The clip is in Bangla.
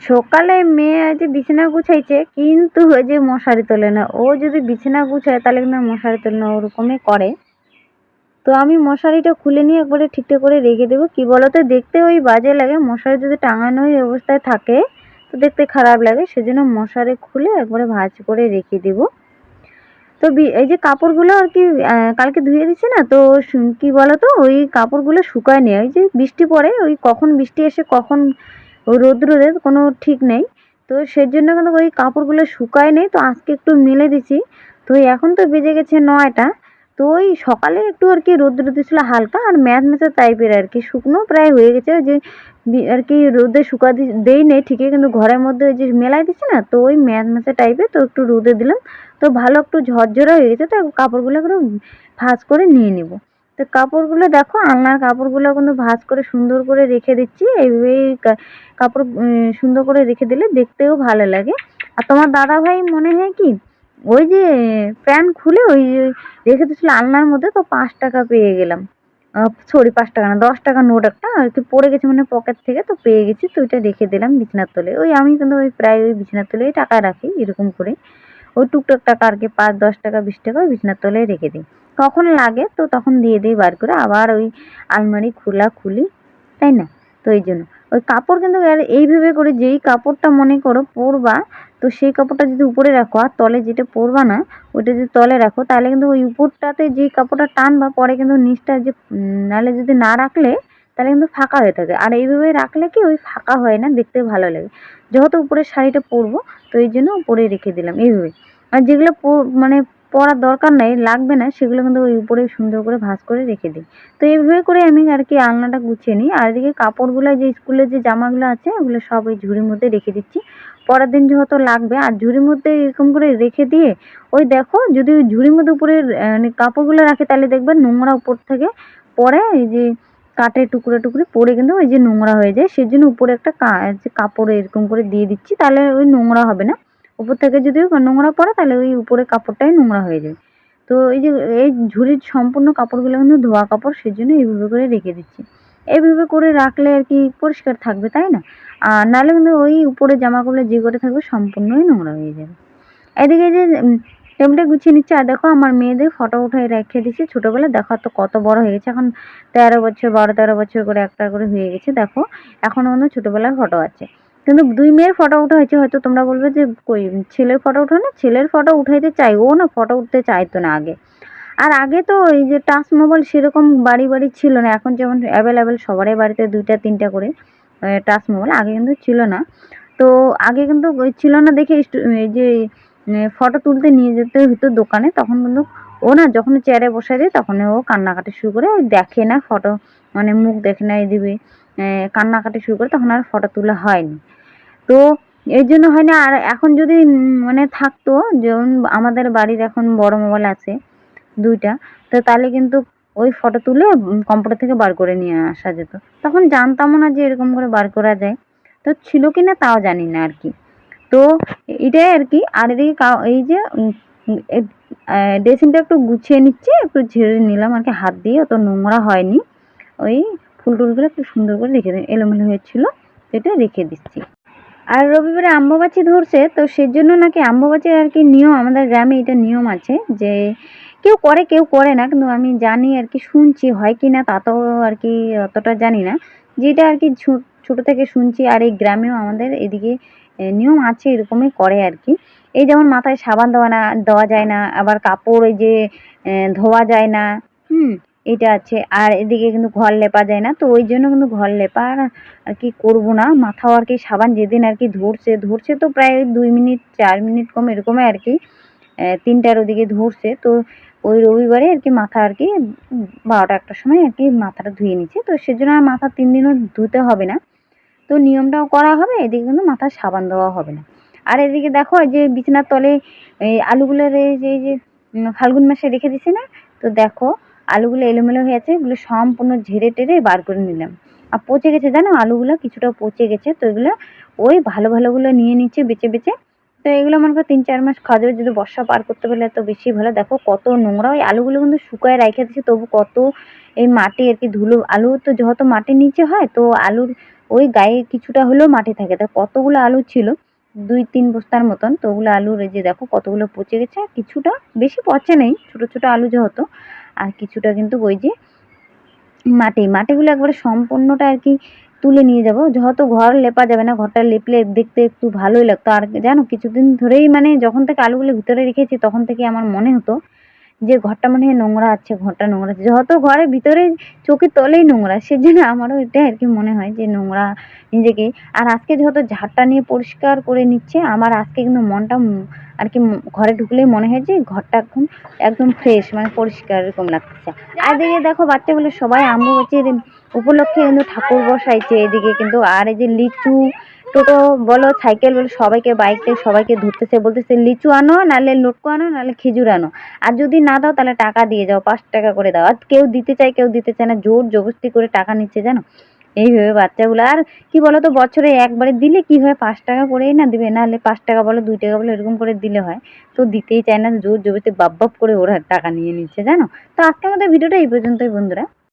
সকালে মেয়ে আজ বিছানা গুছাইছে, কিন্তু ওই যে মশারি তোলে না। ও যদি বিছানা গুছায়, তাহলে কিন্তু মশারি তোলে না, ওরকমই করে। তো আমি মশারিটা খুলে নিয়ে একবারে ঠিকঠাক করে রেখে দেবো। কী বলতো, দেখতে ওই বাজে লাগে, মশারি যদি টাঙানো ওই অবস্থায় থাকে, তো দেখতে খারাপ লাগে। সেজন্য মশারি খুলে একবারে ভাজ করে রেখে দেবো। তো এই যে কাপড়গুলো আর কি কালকে ধুয়ে দিচ্ছে না, তো কি বলতো, ওই কাপড়গুলো শুকায় নেই ওই যে বৃষ্টি পড়ে, ওই কখন বৃষ্টি এসে কখন ওই রোদ্রের কোনো ঠিক নেই। তো সেই জন্য কিন্তু ওই কাপড়গুলো শুকায় নেই। তো আজকে একটু মেলে দিছি। তো এখন তো বেজে গেছে নয়টা। তো ওই সকালে একটু আর কি রোদ্র দিছিল হালকা আর ম্যাচ ম্যাচা টাইপের আর কি। শুকনো প্রায় হয়ে গেছে যে আর কি রোদে শুকা দেই নেই ঠিকই কিন্তু ঘরের মধ্যে ওই যে মেলাই দিছি না তো ওই ম্যাচ ম্যাচা টাইপের তো একটু রোদে দিলাম। তো ভালো একটু ঝরঝরা হয়ে গেছে তো কাপড়গুলো একটু ভাঁজ করে নিয়ে নিব। তো কাপড়গুলো দেখো, আলনার কাপড়গুলো কিন্তু ভাঁজ করে সুন্দর করে রেখে দিচ্ছি। এইভাবেই কাপড় সুন্দর করে রেখে দিলে দেখতেও ভালো লাগে। আর তোমার দাদা ভাই মনে হয় কি, ওই যে প্যান্ট খুলে ওই রেখে দিয়েছিল আলনার মধ্যে, তো পাঁচ টাকা পেয়ে গেলাম। সরি, পাঁচ টাকা না, দশ টাকা নোট একটা একটু পড়ে গেছে মানে পকেট থেকে, তো পেয়ে গেছি, তো ওইটা রেখে দিলাম বিছনার তলে। ওই আমি কিন্তু ওই প্রায় ওই বিছনার তলেই টাকা রাখি, এরকম করে। ওই টুকটাক টাকা আর কি পাঁচ, দশ টাকা, বিশ টাকা ওই বিছনার তলায় রেখে দিই। কখন লাগে তো তখন দিয়ে দিই বার করে, আবার ওই আলমারি খোলা খুলি, তাই না? তো এই জন্য। ওই কাপড় কিন্তু আর এইভাবে করে যেই কাপড়টা মনে করো পরবা, তো সেই কাপড়টা যদি উপরে রাখো, আর তলে যেটা পরবা না, ওইটা যদি তলে রাখো, তাহলে কিন্তু ওই উপরটাতে যেই কাপড়টা টানবা, পরে কিন্তু নিচটা যে নাহলে যদি না রাখলে তাহলে কিন্তু ফাঁকা হয়ে থাকে। আর এইভাবে রাখলে কি ওই ফাঁকা হয় না? দেখতে ভালো লাগে। যেহেতু উপরে শাড়িটা পরবো, তো এই জন্য উপরে রেখে দিলাম এইভাবে। আর যেগুলো মানে পরার দরকার নেই, লাগবে না, সেগুলো কিন্তু ওই উপরে সুন্দর করে ভাঁজ করে রেখে দিই। তো এইভাবে করে আমি আর কি আলনাটা গুছিয়ে নিই। আর এদিকে কাপড়গুলো, যে স্কুলের যে জামাগুলো আছে, ওগুলো সব ওই ঝুড়ির মধ্যে রেখে দিচ্ছি। পরের দিন যেহেতু লাগবে, আর ঝুড়ির মধ্যে এরকম করে রেখে দিয়ে, ওই দেখো, যদি ওই ঝুড়ির মধ্যে উপরে মানে কাপড়গুলো রাখে, তাহলে দেখবে নোংরা উপর থেকে পরে এই যে কাঠের টুকরো টুকরো পরে কিন্তু ওই যে নোংরা হয়ে যায়, সেজন্য উপরে একটা কাপড় এরকম করে দিয়ে দিচ্ছি, তাহলে ওই নোংরা হবে না। উপর থেকে যদি নোংরা পড়ে, তাহলে ওই উপরে কাপড়টাই নোংরা হয়ে যায় তো এই যে এই ঝুড়ির সম্পূর্ণ কাপড়গুলো কিন্তু ধোয়া কাপড়, সেজন্য এইভাবে করে রেখে দিচ্ছি। এইভাবে করে রাখলে আর কি পরিষ্কার থাকবে, তাই না? আর নাহলে কিন্তু ওই উপরে জামাগুলো যে করে থাকবে, সম্পূর্ণই নোংরা হয়ে যাবে। এদিকে যে টেবিলটা গুছিয়ে নিচ্ছে। আর দেখো আমার মেয়েদের ফটো উঠাই রেখে দিচ্ছি ছোটোবেলা দেখো তো কত বড় হয়ে গেছে। এখন তেরো বছর, বারো, তেরো বছর করে একটা করে হয়ে গেছে, দেখো। এখনও কিন্তু ছোটোবেলার ফটো আছে। কিন্তু দুই মেয়ের ফটো উঠা হয়েছে। হয়তো তোমরা বলবে যে, কই, ছেলের ফটো উঠো না? ছেলের ফটো উঠাইতে চাই ও না ফটো উঠতে চাইতো না আগে। আর আগে তো এই যে টাচ মোবাইল সেরকম বাড়ি বাড়ি ছিল না। এখন যেমন অ্যাভেলেবেল সবারই বাড়িতে দুইটা, তিনটা করে টাচ মোবাইল আগে কিন্তু ছিল না। তো আগে কিন্তু ছিল না দেখে যে ফটো তুলতে নিয়ে যেতে হতো দোকানে, তখন কিন্তু ও না যখন চেয়ারে বসে দেয় তখন ও কান্নাকাটি শুরু করে দেখে না ফটো মানে মুখ দেখে না এই দিবে কান্নাকাটি শুরু করে, তখন আর ফটো তোলা হয়নি। তো এই জন্য হয় না আর এখন যদি মানে থাকতো, যেমন আমাদের বাড়ির এখন বড় মোবাইল আছে দুইটা, তো তাহলে কিন্তু ওই ফটো তুলে কম্পিউটার থেকে বার করে নিয়ে আসা যেত। তখন জানতামও না যে এরকম করে বার করা যায়। তো ছিল কি না তাও জানি না আর কি। তো এটাই আর কি আর এদিকে এই যে ড্রেসিংটা একটু গুছিয়ে নিচ্ছি, একটু ঝেড়ে নিলাম আর কি হাত দিয়ে, অত নোংরা হয়নি। ওই ফুল টুলগুলো একটু সুন্দর করে রেখে দিই, এলোমেলো হয়েছিল সেটা রেখে দিচ্ছি। আর রবিবারে আম্ববাচি ধরছে, তো সেজন্য নাকি আম্ববাচির আর কি নিয়ম, আমাদের গ্রামে এটা নিয়ম আছে যে, কেউ করে কেউ করে না, কিন্তু আমি জানি আর কি শুনছি, হয় কি না তা তো আর কি অতটা জানি না। যেটা আর কি ছোট থেকে শুনছি, আর এই গ্রামেও আমাদের এদিকে নিয়ম আছে এরকমই করে আর কি। এই যেমন মাথায় সাবান দেওয়া না, দেওয়া যায় না, আবার কাপড় যে ধোয়া যায় না, হুম, এটা আছে। আর এদিকে কিন্তু ঘর লেপা যায় না, তো ওই জন্য কিন্তু ঘর লেপা আর কি করব না। মাথাও আর কি সাবান যেদিন আর কি ধরছে ধরছে তো প্রায় দুই মিনিট, চার মিনিট কম এরকমই আর কি তিনটার ওদিকে ধরছে। তো ওই রবিবারে আর কি মাথা আর কি, বারোটা একটার সময় আর কি মাথাটা ধুয়ে নিচ্ছে। তো সেজন্য আর মাথা তিন দিনও ধুতে হবে না। তো নিয়মটাও করা হবে, এদিকে কিন্তু মাথায় সাবান দেওয়া হবে না। আর এদিকে দেখো যে বিছানার তলে এই আলুগুলোর এই যে যে ফাল্গুন মাসে রেখে দিছি না? তো দেখো আলুগুলো এলোমেলো হয়ে আছে, এগুলো সম্পূর্ণ ঝেড়ে টেরে বার করে নিলাম। আর পচে গেছে জানো আলুগুলো? কিছুটা পচে গেছে, তো এগুলো ওই ভালো ভালোগুলো নিয়ে নিচ্ছে, বেছে বেছে। তো এগুলো মনে করো তিন চার মাস খাওয়া যাবে, যদি বর্ষা পার করতে পারলে তো বেশি ভালো। দেখো কত নোংরা, ওই আলুগুলো কিন্তু শুকায় রেখে দিচ্ছে তবু কত এই মাটি আর কি ধুলো। আলু তো যেহেতু মাটির নিচে হয়, তো আলুর ওই গায়ে কিছুটা হলেও মাটি থাকে। তা কতগুলো আলু ছিল? দুই, তিন বস্তার মতন। তো ওগুলো আলুর যে দেখো কতগুলো পচে গেছে। আর কিছুটা বেশি পচে নেই। ছোট ছোট আলু যেহেতু, আর কিছুটা কিন্তু ওই যে মাটি। মাটিগুলো একবারে সম্পূর্ণটা আর কি তুলে নিয়ে যাব। যেহেতু ঘর লেপা যাবে না, ঘরটা লেপলে দেখতে একটু ভালোই লাগতো। আর জানো, কিছুদিন ধরেই মানে যখন থেকে আলুগুলো ভিতরে রেখেছি, তখন থেকে আমার মনে হতো যে ঘরটা মনে হয় নোংরা আছে, ঘরটা নোংরা আছে। যত ঘরের ভিতরে চোখের তলেই নোংরা, সেজন্য আমারও এটাই আর কি মনে হয় যে নোংরা নিজেকে। আর আজকে যেহেতু ঝাড়টা নিয়ে পরিষ্কার করে নিচ্ছে, আমার আজকে কিন্তু মনটা আর কি ঘরে ঢুকলেই মনে হয় যে ঘরটা এখন একদম ফ্রেশ মানে পরিষ্কার এরকম লাগছে আর এদিকে দেখো বাচ্চাগুলো সবাই অম্বুবাচীর উপলক্ষে কিন্তু ঠাকুর বসাইছে, এদিকে কিন্তু আর এই যে লিচু টোটো বলো, সাইকেল বলো, সবাইকে বাইক বাইকে সবাইকে ধরতেছে, বলতেছে লিচু আনো, নাহলে লটকু আনো, নাহলে খেজুর আনো। আর যদি না দাও, তাহলে টাকা দিয়ে যাও, পাঁচ টাকা করে দাও। আর কেউ দিতে চায়, কেউ দিতে চায় না, জোর জবরদস্তি করে টাকা নিচ্ছে, জানো? এইভাবে বাচ্চাগুলো। আর কি বলো তো বছরে একবারে দিলে কি হয়? পাঁচ টাকা করেই না দিবে, নাহলে পাঁচ টাকা বলো, দুই টাকা বলো, এরকম করে দিলে হয়। তো দিতেই চায় না, জোর জবরদস্তি বাপ বাপ করে ওরা টাকা নিয়ে নিচ্ছে, জানো? তো আজকে আমাদের ভিডিওটা এই পর্যন্তই, বন্ধুরা।